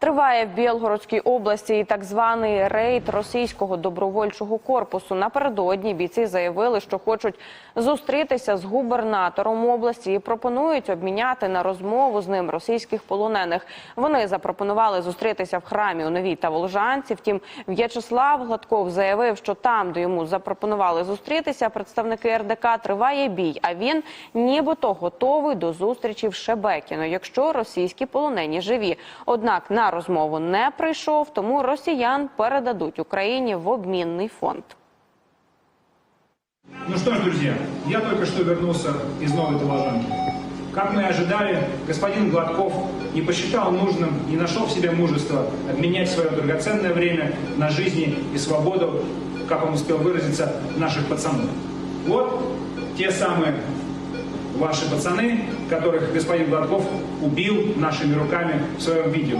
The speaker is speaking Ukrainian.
Триває в Білгородській області і так званий рейд російського добровольчого корпусу. Напередодні бійці заявили, що хочуть зустрітися з губернатором області і пропонують обміняти на розмову з ним російських полонених. Вони запропонували зустрітися в храмі у Новій та Волжанці. Втім, В'ячеслав Гладков заявив, що там, де йому запропонували зустрітися, представники РДК триває бій. А він нібито готовий до зустрічі в Шебекіно, якщо російські полонені живі. Однак на розмову не прийшов, тому росіян передадуть Україні в обмінний фонд. Ну что ж, друзья, я только что вернулся из Новой Толожанки. Как мы и ожидали, господин Гладков не посчитал нужным, не нашел в себе мужества обменять свое драгоценное время на жизни и свободу, как он успел выразиться, наших пацанов. Вот те самые ваши пацаны, которых господин Гладков убил нашими руками в своем видео.